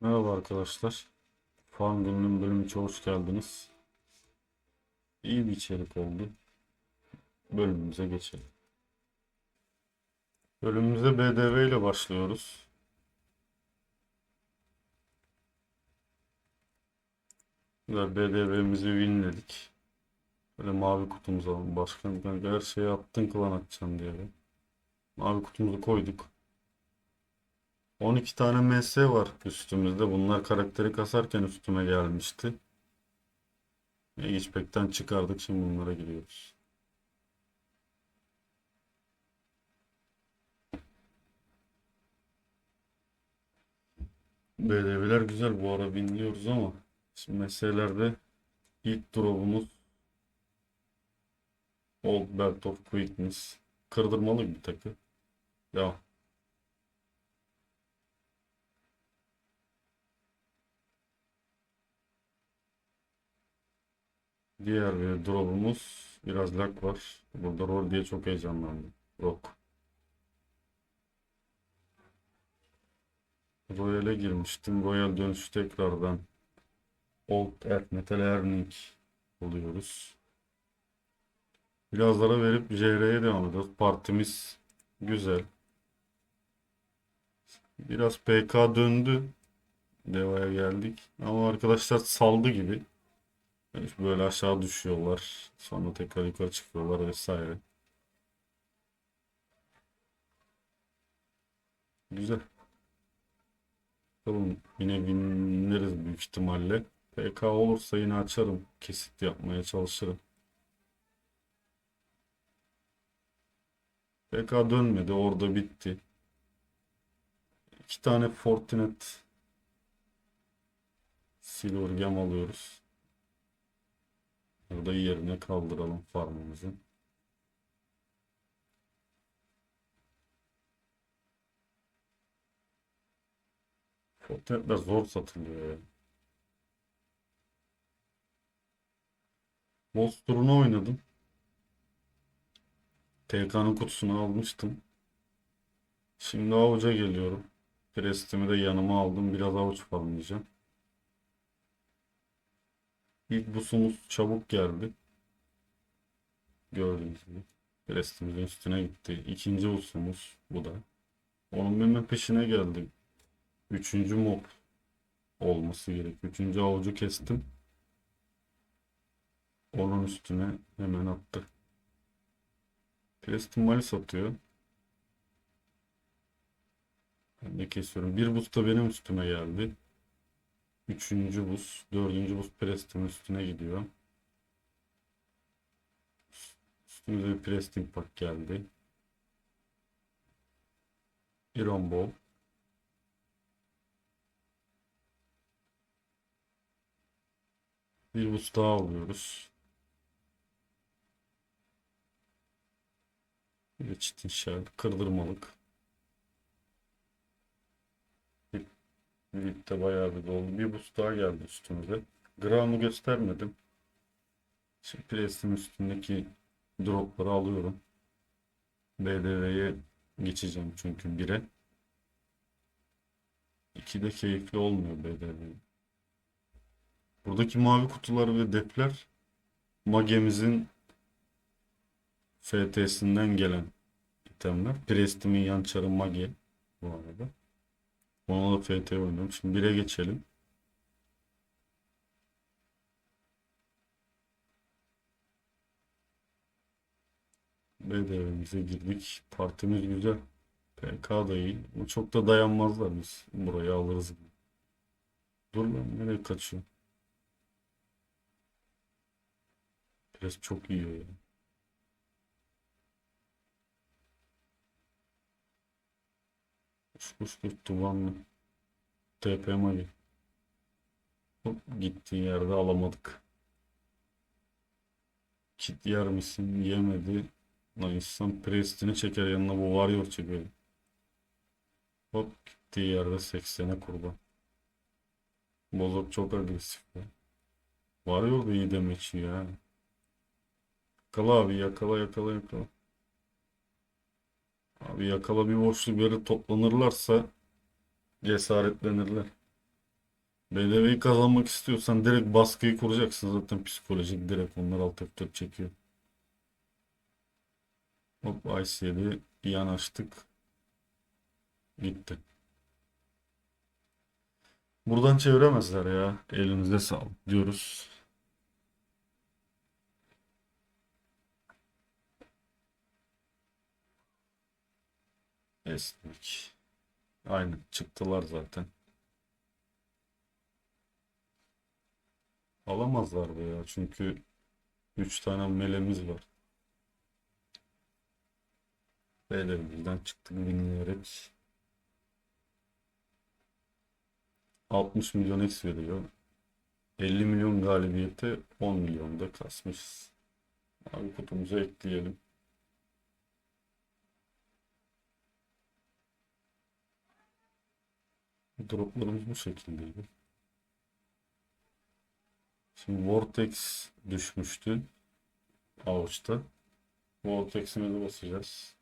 Merhaba arkadaşlar. Farm Günü'nün bölümü için hoş geldiniz. İyi bir içerik oldu. Bölümümüze geçelim. Bölümümüze BDV ile başlıyoruz. Güzel BDV'mizi winledik. Böyle mavi kutumuzu alalım. Başkan kanka her şeyi attın klan atacaksın diye. Mavi kutumuzu koyduk. 12 tane MS var üstümüzde. Bunlar karakteri kasarken üstüme gelmişti. Pack'ten çıkardık. Şimdi bunlara giriyoruz. BDV'ler güzel bu ara binliyoruz ama şimdi meselelerde ilk drop'umuz Old Belt of Quickness. Kırdırmalı bir takı. Devam. Diğer bir drop'umuz biraz lag var. Burada rol diye çok heyecanlandım. Rock. Royal'e girmiştim. Royal dönüşü tekrardan Old Earth Metal Earning buluyoruz. Birazlara verip JR'ye devam ediyoruz. Partimiz güzel. Biraz PK döndü. Deva'ya geldik. Ama arkadaşlar saldı gibi. Yani böyle aşağı düşüyorlar. Sonra tekrar yukarı çıkıyorlar vesaire. Güzel. Bakalım yine binleriz büyük ihtimalle. PK olursa yine açarım. Kesit yapmaya çalışırım. PK dönmedi. Orada bitti. İki tane Fortinet Silver Gem alıyoruz. Burada yerine kaldıralım farmımızı. Fortnite'ler zor satılıyor ya. Boss turunu oynadım. TK'nın kutusunu almıştım. Şimdi avuca geliyorum. Prestimi de yanıma aldım. Biraz avuç farmlayacağım. İlk busumuz çabuk geldi. Gördüğünüz gibi. Prestimizin üstüne gitti. İkinci busumuz bu da. Onun hemen peşine geldi. Üçüncü mob olması gerek. Üçüncü avucu kestim. Onun üstüne hemen attı. Prestim malis atıyor. Ben de kesiyorum. Bir bus da benim üstüme geldi. Üçüncü buz, dördüncü buz Preston üstüne gidiyor. Üstümüze bir Preston pak geldi. Iron Ball. Bir buz daha alıyoruz. Bir çitin şer, kırdırmalık. Ligde bayağı bir doldu. Bir boost daha geldi üstümüze. Gram'ı göstermedim. Şimdi üstündeki dropları alıyorum. BDV'ye geçeceğim çünkü 1'e. 2'de keyifli olmuyor BDV. Buradaki mavi kutular ve depler Mage'mizin FT'sinden gelen itemler. Prestim'in yan çarı Mage bu arada. Ona FT oynuyorum. Şimdi 1'e geçelim. BDV'mize girdik. Partimiz güzel. PK da iyi. Ama çok da dayanmazlar biz. Burayı alırız. Dur lan nereye kaçıyor? Biraz çok iyi ya. Kuş kuş kuş dumanlı. TP Magi. Hop, gittiği yerde alamadık. Kit yer misin? Yemedi. Lan insan prestini çeker yanına bu warrior çekiyor. Hop gittiği yerde 80'e kurban. Bozok çok agresif ya. Warrior da iyi demek ya. Yakala abi yakala yakala yakala. Abi yakala bir boşluk bir yere toplanırlarsa cesaretlenirler. BDV'yi kazanmak istiyorsan direkt baskıyı kuracaksın. Zaten psikolojik direkt onlar alt F4 çekiyor. Hop Ice 7 yanaştık. Gitti. Buradan çeviremezler ya. Elinize sağlık diyoruz. Esnek. Aynen çıktılar zaten. Alamazlar be ya çünkü 3 tane melemiz var. Beylerimizden çıktık binleyerek. 60 milyon X veriyor. 50 milyon galibiyete 10 milyon da kasmışız. Abi kutumuza ekleyelim. Droplarımız bu şekildeydi. Şimdi Vortex düşmüştü. Avuçta. Vortex'imizi basacağız.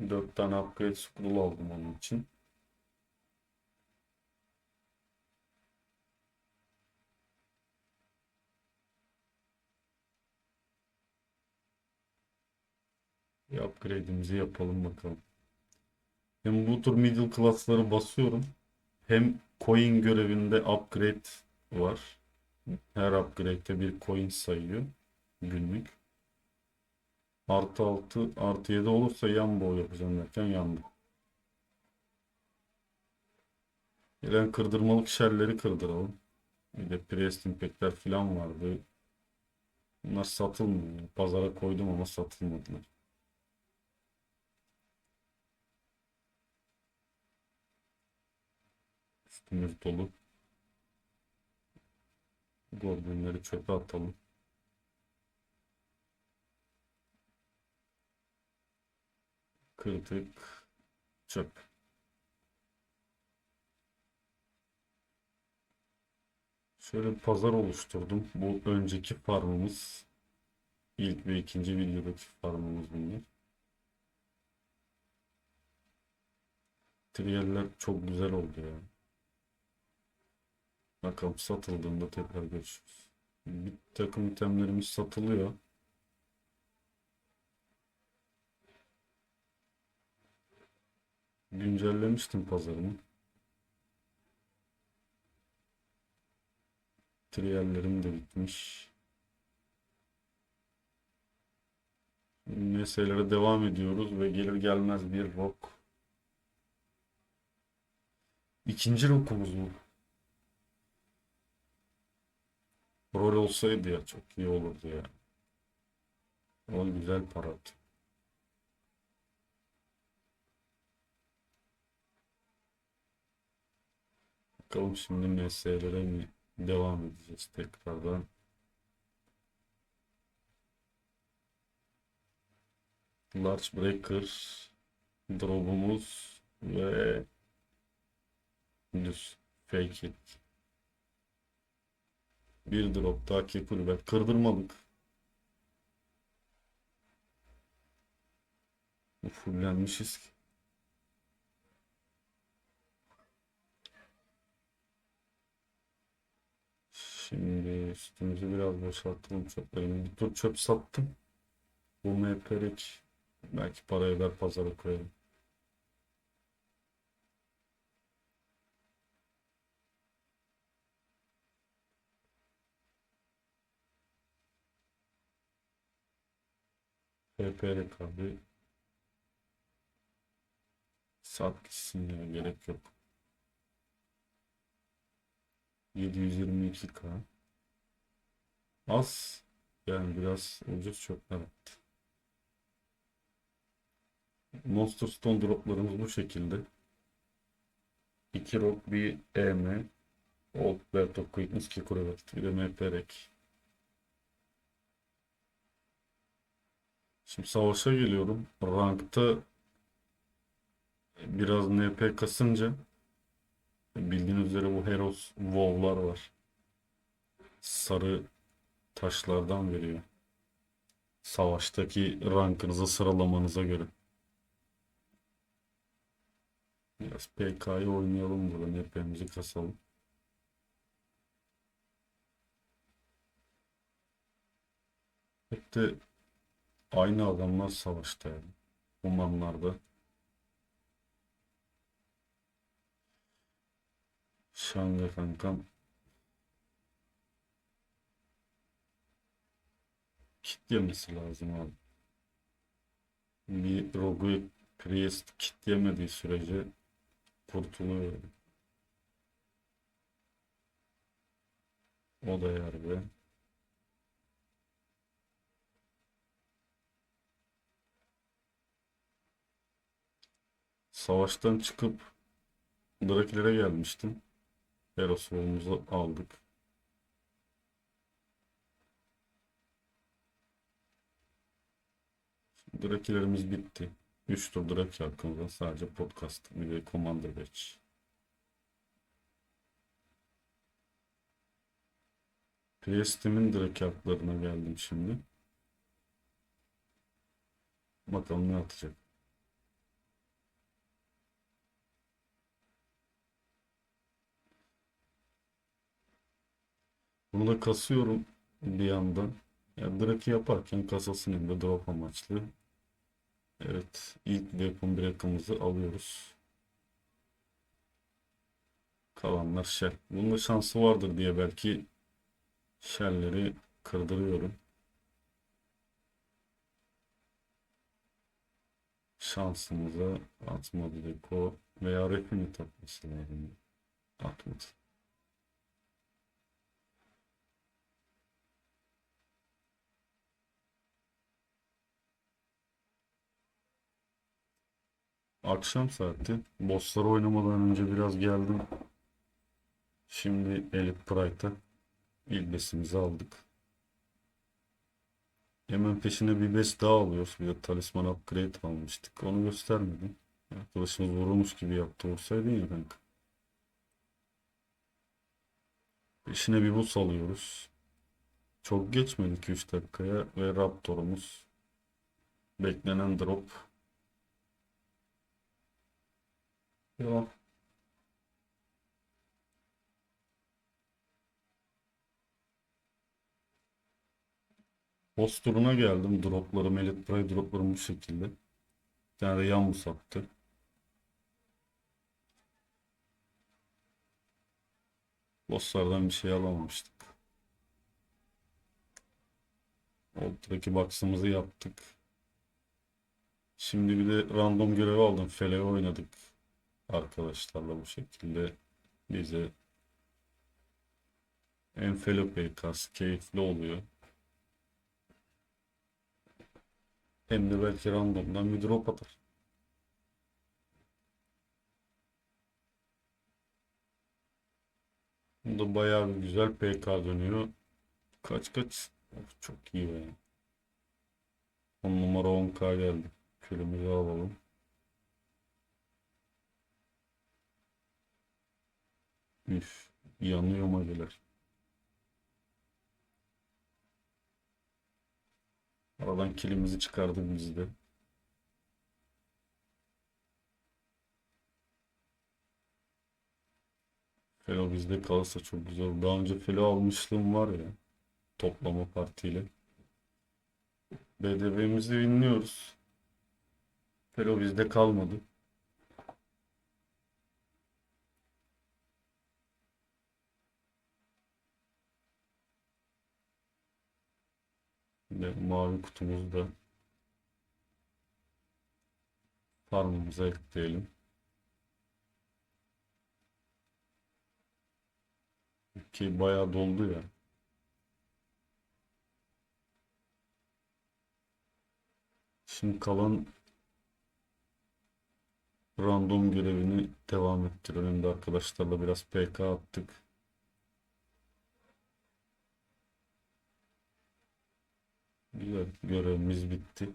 4 tane upgrade scroll aldım onun için. Bir upgrade'imizi yapalım bakalım. Hem bu tür middle class'ları basıyorum. Hem coin görevinde upgrade var. Her upgrade'de bir coin sayıyor. Günlük. Artı 6 artı 7 olursa yan bow yapacağım derken yandı. Gelen kırdırmalık şerleri kırdıralım. Bir de Priest Impact'ler falan vardı. Bunlar satılmıyor. Pazara koydum ama satılmadılar. Üstümüz dolu. Goblinleri çöpe atalım. Kırdık. Çöp. Şöyle bir pazar oluşturdum. Bu önceki farmımız. İlk ve ikinci videodaki farmımız bunlar. Triyeller çok güzel oldu ya. Bakalım satıldığında tekrar görüşürüz. Bir takım itemlerimiz satılıyor. Güncellemiştim pazarımı. Triyallerim de bitmiş. Meselelere devam ediyoruz ve gelir gelmez bir rock. İkinci rokumuz bu. Rol olsaydı ya çok iyi olurdu ya. O güzel para. Bakalım şimdi meselelere mi devam edeceğiz tekrardan. Large Breaker drop'umuz ve düz fake it. Bir drop daha ki kulübet kırdırmadık. Fullenmişiz ki. Şimdi üstümüzü biraz boşaltalım çöplerimi. Bir tur çöp sattım. Bu MP'lik belki para eder pazara koyalım. PP'lik abi. Sat gitsin gerek yok. 722k. Az. Yani biraz ucuz çöpler attı. Monster Stone droplarımız bu şekilde. 2 rock bir EM. Old Berto Quickness ki kuruvet. Bir de MPRek. Şimdi savaşa geliyorum. Rankta biraz NP kasınca bildiğiniz üzere bu Heroes WoW'lar var. Sarı taşlardan veriyor. Savaştaki rankınızı sıralamanıza göre. Biraz PK'yı oynayalım burada. Nepemizi kasalım. Hep de aynı adamlar savaşta yani. Humanlarda. Şanga kankam. Kitlemesi lazım abi. Bir Rogu Priest kitleyemediği sürece kurtuluyor. O da yer be. Savaştan çıkıp Drakilere gelmiştim. Erosol'umuzu aldık. Drakilerimiz bitti. 3 tur Draki hakkında sadece podcast de Commander Batch. Priest'imin Draki haklarına geldim şimdi. Bakalım ne atacak. Bunu da kasıyorum bir yandan. Ya Draki yaparken kasasının elinde drop amaçlı. Evet, ilk weapon break'ımızı alıyoruz. Kalanlar shell. Bunun da şansı vardır diye belki shell'leri kırdırıyorum. Şansımıza atmadı depo veya refini takması lazım. Atmadı. Akşam saati. Bossları oynamadan önce biraz geldim. Şimdi Elite Pride'a ilk besimizi aldık. Hemen peşine bir bes daha alıyoruz. Bir de talisman upgrade almıştık. Onu göstermedim. Arkadaşımız vurulmuş gibi yaptı. Vursaydın ya kanka. Peşine bir bus alıyoruz. Çok geçmedi 2-3 dakikaya ve Raptor'umuz beklenen drop Devam. Boss turuna geldim. Droplarım, Elite Pride droplarım bu şekilde. Bir tane de yan sattı. Bosslardan bir şey alamamıştık. Ultra'daki box'ımızı yaptık. Şimdi bir de random görevi aldım. Fele oynadık arkadaşlarla bu şekilde bize enfelope kas keyifli oluyor. Hem de belki randomdan bir drop atar. Bunda bayağı bir güzel PK dönüyor. Kaç kaç? Of, çok iyi be. 10 numara 10k geldi. Külümüzü alalım. Üf, yanıyor mageler. Aradan kilimizi çıkardık biz de. Felo bizde kalırsa çok güzel. Daha önce Felo almışlığım var ya. Toplama partiyle. BDV'mizi dinliyoruz. Felo bizde kalmadı. Ve mavi kutumuzu da farmımıza ekleyelim. Ki bayağı doldu ya. Şimdi kalan random görevini devam ettirelim de arkadaşlarla biraz PK attık. Güzel görevimiz bitti.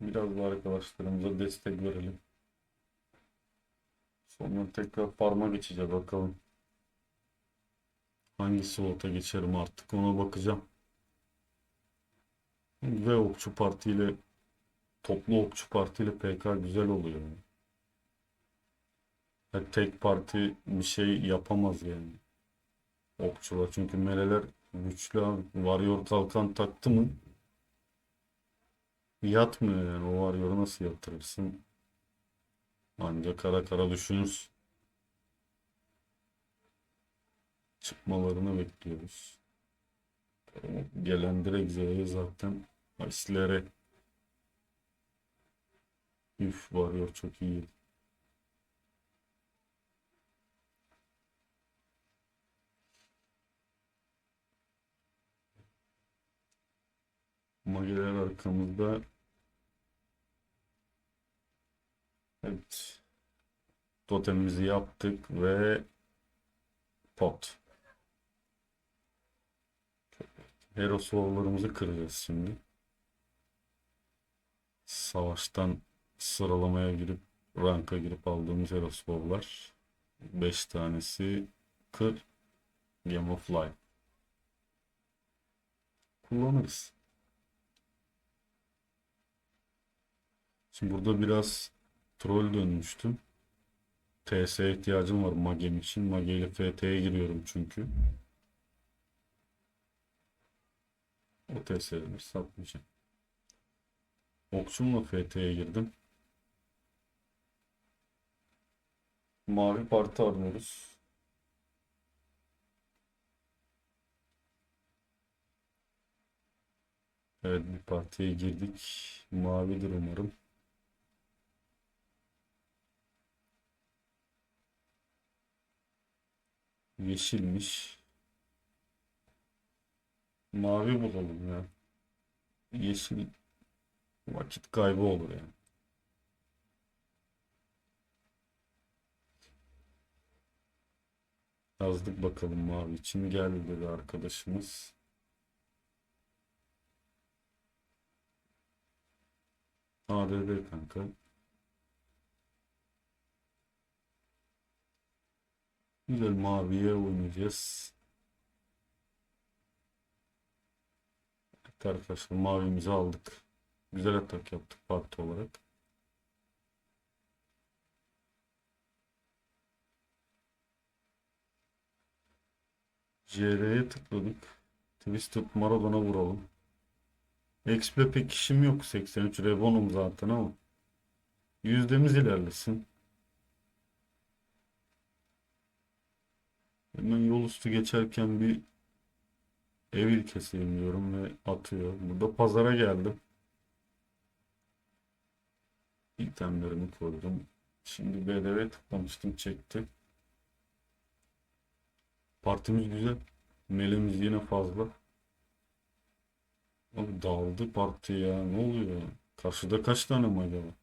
Biraz da arkadaşlarımıza destek verelim. Sonra tekrar farma geçeceğiz bakalım. Hangi slota geçerim artık ona bakacağım. Ve okçu partiyle toplu okçu partiyle PK güzel oluyor. Ya tek parti bir şey yapamaz yani. Okçular çünkü meleler güçlü abi. Warrior kalkan taktı mı yatmıyor yani. O Warrior'u nasıl yatırırsın? Ancak kara kara düşünürsün. Çıkmalarını bekliyoruz. Gelen direkt Z'ye zaten Islere Üf Warrior çok iyi. Magiler arkamızda. Evet. Totemimizi yaptık ve pot. Hero Soul'larımızı kıracağız şimdi. Savaştan sıralamaya girip ranka girip aldığımız Hero Soul'lar. 5 tanesi kır Game of Life. Kullanırız. Şimdi burada biraz troll dönmüştüm. TS ihtiyacım var Magem için. Mage ile FT'ye giriyorum çünkü. O TS'leri satmayacağım. Okçumla FT'ye girdim. Mavi parti arıyoruz. Evet bir partiye girdik. Mavidir umarım. Yeşilmiş. Mavi bulalım ya. Yeşil vakit kaybı olur yani. Yazdık bakalım mavi için geldi dedi arkadaşımız. ADD kanka. Güzel maviye oynayacağız. Evet arkadaşlar mavimizi aldık. Güzel atak yaptık parti olarak. JR'ye tıkladık. Twisted Maradona vuralım. XP pek işim yok. 83 Revon'um zaten ama. Yüzdemiz ilerlesin. Hemen yol üstü geçerken bir evil keseyim diyorum ve atıyor. Burada pazara geldim. İtemlerimi koydum. Şimdi BDV tıklamıştım çekti. Partimiz güzel. Melimiz yine fazla. Abi dağıldı parti ya. Ne oluyor? Karşıda kaç tane mage var?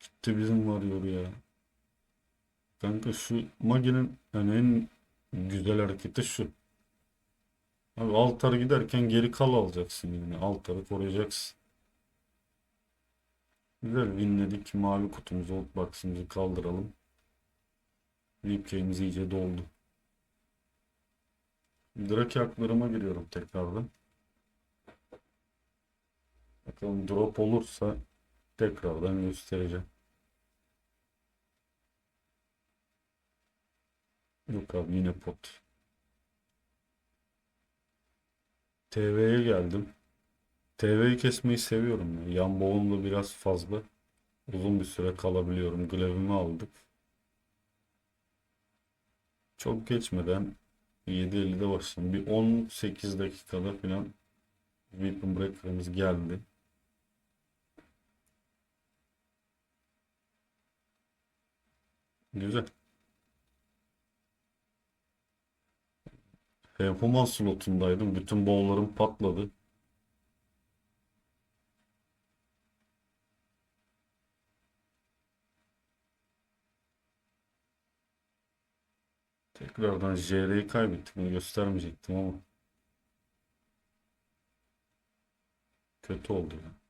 Gitti bizim varıyor ya. Kanka şu Magi'nin yani en güzel hareketi şu. Abi altarı giderken geri kal alacaksın yani. Altarı koruyacaksın. Güzel winledik. Mavi kutumuzu, outbox'ımızı kaldıralım. VPK'miz iyice doldu. Draki haklarıma giriyorum tekrardan. Bakalım drop olursa tekrardan göstereceğim. Yok abi yine pot. TV'ye geldim. TV'yi kesmeyi seviyorum. ya. Yan boğumda biraz fazla. Uzun bir süre kalabiliyorum. Glaive'imi aldık. Çok geçmeden 7.50'de başladım. Bir 18 dakikada falan Weapon Breaker'ımız geldi. Güzel. Performans slotundaydım. Bütün bowl'larım patladı. Tekrardan JR'yi kaybettik. Bunu göstermeyecektim ama. Kötü oldu ya.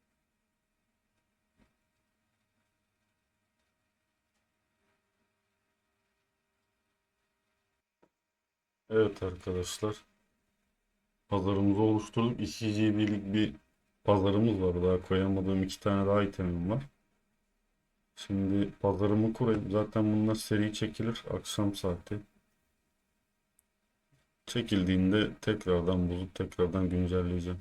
Evet arkadaşlar. Pazarımızı oluşturduk. 2 GB'lik bir pazarımız var. Daha koyamadığım iki tane daha itemim var. Şimdi pazarımı kurayım. Zaten bunlar seri çekilir. Akşam saati. Çekildiğinde tekrardan bulup tekrardan güncelleyeceğim.